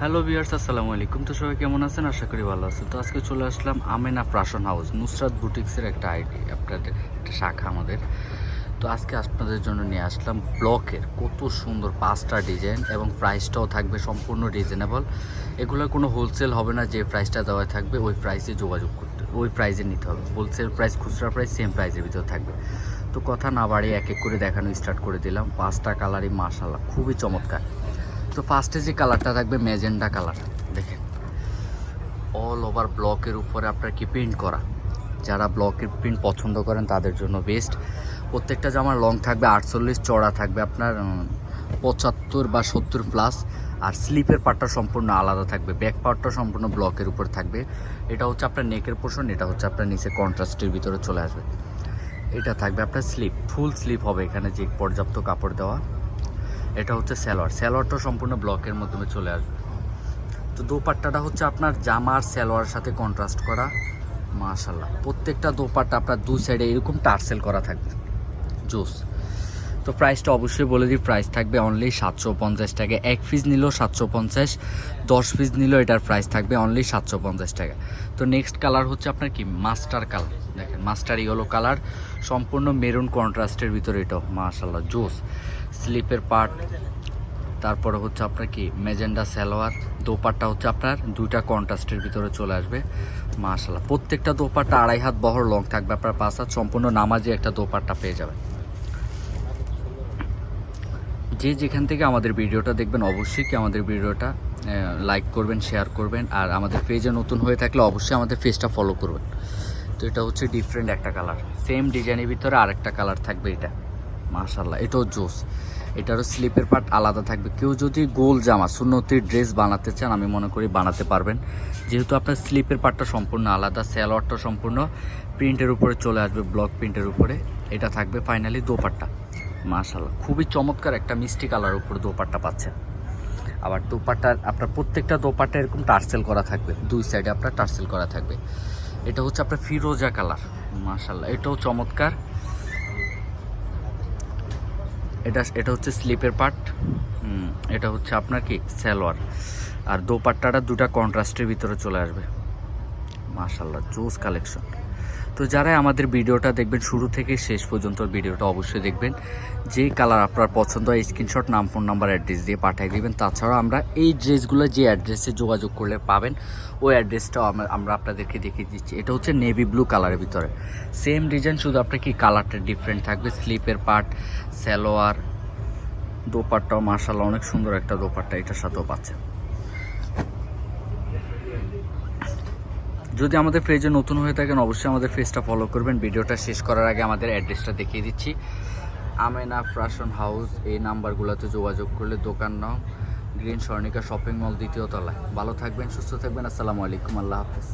Hello বিয়ার্স আসসালামু আলাইকুম। তো সবাই কেমন আছেন? আশা করি ভালো আছেন। তো আজকে চলে আসলাম আমেনা প্রাশন হাউস, নুসরাত বুটিক্সের একটা আইডি আপনাদের একটা শাখা আমাদের। তো আজকে আপনাদের জন্য নিয়ে আসলাম ব্লকের কত সুন্দর পাঁচটা ডিজাইন এবং প্রাইসটাও থাকবে সম্পূর্ণ রিজনেবল এগুলোর কোনো হোলসেল হবে না, যে প্রাইসটা দেওয়া থাকবে, ওই প্রাইসে যোগাযোগ করতে, ওই প্রাইসে নিতে হবে। হোলসেল প্রাইস খুচরা প্রাইস সেম প্রাইসের ভিতরে থাকবে। তো কথা না বাড়িয়ে এক এক করে দেখানো স্টার্ট করে দিলাম। পাঁচটা কালারই মাশাল্লাহ খুবই চমৎকার। তো ফার্স্টে যে কালারটা থাকবে ম্যাজেন্ডা কালার দেখেন। অল ওভার ব্লকের উপরে আপনার কি প্রিন্ট করা? যারা ব্লকের প্রিন্ট পছন্দ করেন, তাদের জন্য বেস্ট প্রত্যেকটা জামার লং থাকবে, আটচল্লিশ চড়া থাকবে আপনার পঁচাত্তর বা সত্তর প্লাস আর স্লিপের পার্টটা সম্পূর্ণ আলাদা থাকবে। ব্যাক পার্টটা সম্পূর্ণ ব্লকের উপর থাকবে। এটা হচ্ছে আপনার নেকের পোর্শন এটা হচ্ছে আপনার নিচে কন্ট্রাস্টের ভিতরে চলে আসবে। এটা থাকবে আপনার স্লিপ ফুল স্লিপ হবে এখানে যে পর্যাপ্ত কাপড় দেওয়া। এটা হচ্ছে স্যালোয়ার। স্যালোয়ারটা সম্পূর্ণ ব্লকের মাধ্যমে চলে আসবে। তো দোপাট্টাটা হচ্ছে আপনার জামার স্যালোয়ার সাথে কন্ট্রাস্ট করা। মাশাল্লাহ প্রত্যেকটা দোপাট্টা আপনার দু সাইডে এরকম টার্সেল করা থাকবে। জুস। তো প্রাইসটা অবশ্যই বলে দিই প্রাইস থাকবে অনলি সাতশো পঞ্চাশ টাকা। এক পিস নিলেও সাতশো পঞ্চাশ, দশ পিস নিলেও এটার প্রাইস থাকবে অনলি সাতশো পঞ্চাশ টাকা। তো নেক্সট কালার হচ্ছে আপনার কি? মাস্টার কালার দেখেন মাস্টার ইয়েলো কালার সম্পূর্ণ মেরুন কন্ট্রাস্টের ভিতরে এটা মাশাল্লাহ জোস। স্লিপের পার্ট তারপরে হচ্ছে আপনার কি? মেজেন্ডা সালোয়ার, দোপাট্টা হচ্ছে আপনার দুইটা কন্ট্রাস্টের ভিতরে চলে আসবে মাশাল্লাহ প্রত্যেকটা দোপাট্টা আড়াই হাত বহর লং থাকবে আপনার পাঁচ হাত, সম্পূর্ণ নামাজে একটা দোপাট্টা পেয়ে যাবেন। যে যেখান থেকে আমাদের ভিডিওটা দেখবেন, অবশ্যই কি আমাদের ভিডিওটা লাইক করবেন শেয়ার করবেন। আর আমাদের পেজে নতুন হয়ে থাকলে অবশ্যই আমাদের পেজটা ফলো করবেন। তো এটা হচ্ছে ডিফারেন্ট একটা কালার সেম ডিজাইনের ভিতরে আরেকটা কালার থাকবে এটা। মাশাল্লাহ এটাও জোস। এটারও স্লিপের পার্ট আলাদা থাকবে। কেউ যদি গোল জামা, সুন্নতির ড্রেস বানাতে চান, আমি মনে করি বানাতে পারবেন। যেহেতু আপনার স্লিপের পার্টটা সম্পূর্ণ আলাদা স্যালোয়ারটা সম্পূর্ণ প্রিন্টের উপরে চলে আসবে ব্লক প্রিন্টের উপরে। এটা থাকবে ফাইনালি দোপাট্টা। মাশাল্লাহ খুবই চমৎকার একটা মিষ্টি কালার উপরে দোপাট্টা পাচ্ছেন। আবার দোপাট্টার আপনার প্রত্যেকটা দোপাট্টা এরকম টার্সেল করা থাকবে, দুই সাইডে আপনার টার্সেল করা থাকবে। এটা হচ্ছে আপনার ফিরোজা কালার মাশাল্লাহ এটাও চমৎকার। এটা এটা হচ্ছে স্লিপের পার্ট এটা হচ্ছে আপনার কি, সালোয়ার। আর দোপাট্টাটা দুটা কন্ট্রাস্টের ভিতরে চলে আসবে। মাশাল্লাহ জোস কালেকশন তো যারা আমাদের ভিডিওটা দেখবেন, শুরু থেকে শেষ পর্যন্ত ভিডিওটা অবশ্যই দেখবেন। যেই কালার আপনার পছন্দ হয় স্ক্রিনশট নাম ফোন নাম্বার অ্যাড্রেস দিয়ে পাঠিয়ে দেবেন। তাছাড়াও আমরা এই ড্রেসগুলো যে অ্যাড্রেসে যোগাযোগ করলে পাবেন, ওই অ্যাড্রেসটাও আমরা আপনাদেরকে দেখিয়ে দিচ্ছি। এটা হচ্ছে নেভি ব্লু কালারের ভিতরে। সেম ডিজাইন শুধু আপনার কি কালারটা ডিফারেন্ট থাকবে? স্লিপের পার্ট সালোয়ার, দোপাট্টাও মার্শাল অনেক সুন্দর একটা দোপাট্টা এটার সাথেও পাচ্ছেন। যদি আমাদের পেজে নতুন হয়ে থাকেন, অবশ্যই আমাদের পেজটা ফলো করবেন। ভিডিওটা শেষ করার আগে আমাদের অ্যাড্রেসটা দেখিয়ে দিচ্ছি। আমেনা ফ্যাশন হাউস, এই নাম্বারগুলোতে যোগাযোগ করলে দোকান নাম গ্রিন স্বর্ণিকা শপিং মল দ্বিতীয় তলায়। ভালো থাকবেন, সুস্থ থাকবেন। আসসালামু আলাইকুম, আল্লাহ হাফেজ।